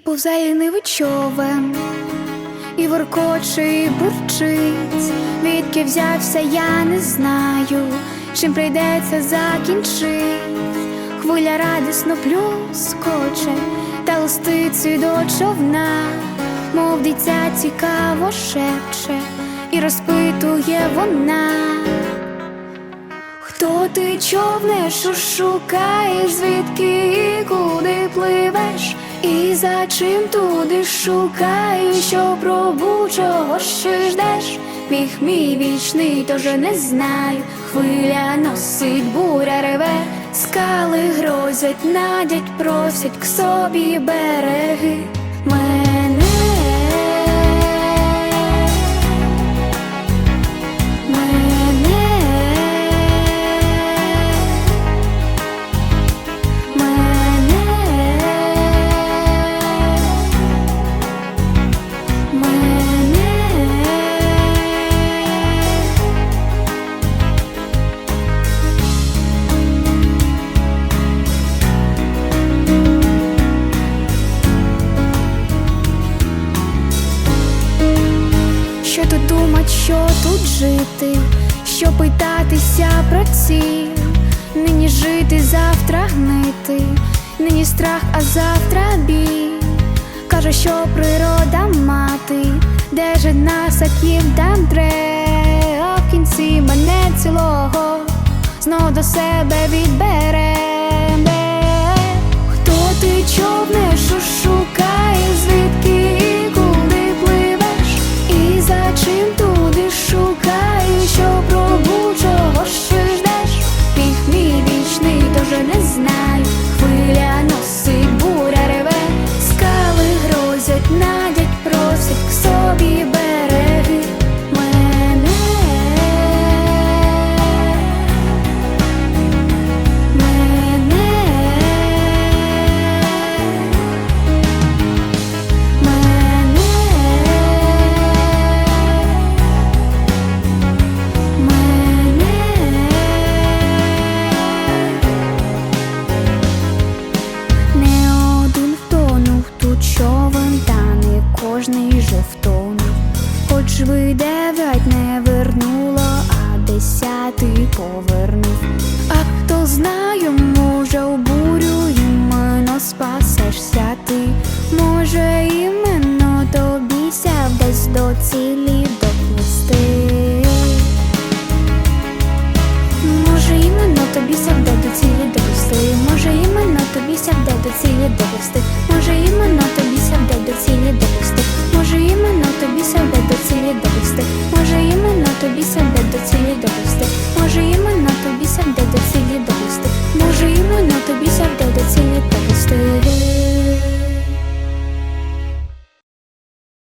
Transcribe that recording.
повзає нивий і воркоче, і бурчить, відки взявся, я не знаю, чим прийдеться закінчить. Хвиля радісно плюскоче, та листицею до човна, мов дитя цікаво шепче, і розпитує вона. Хто ти човне, що шукаєш, звідки і куди пливеш, і за чим туди шукаю, що пробу чого ще ждеш? Міг мій вічний, тоже не знаю. Хвиля носить, буря реве, скали грозять, надять, просять к собі береги що тут жити, що питатися про ціль, нині жити, завтра гнити, нині страх, а завтра біль. Каже, що природа мати, де ж нас, як там тре, а в кінці мене цілого знов до себе відбере. Втонув. Хоч ви дев'ять не вернуло, а десятий повернув. А хто знає, може у бурю іменно спасешся ти. Може, іменно тобі ся десь до цілі доплести. Може, іменно тобі сяде до цілі довести. Може, іменно тобі сяде до цілі довести. Може, іменно тобі сяде до цілі довести. Може, іменно тобі себе до цілі довести. Може, іменно тобі себе до цілі довести. Може, іменно тобі себе до цілі довести. Може, іменно тобі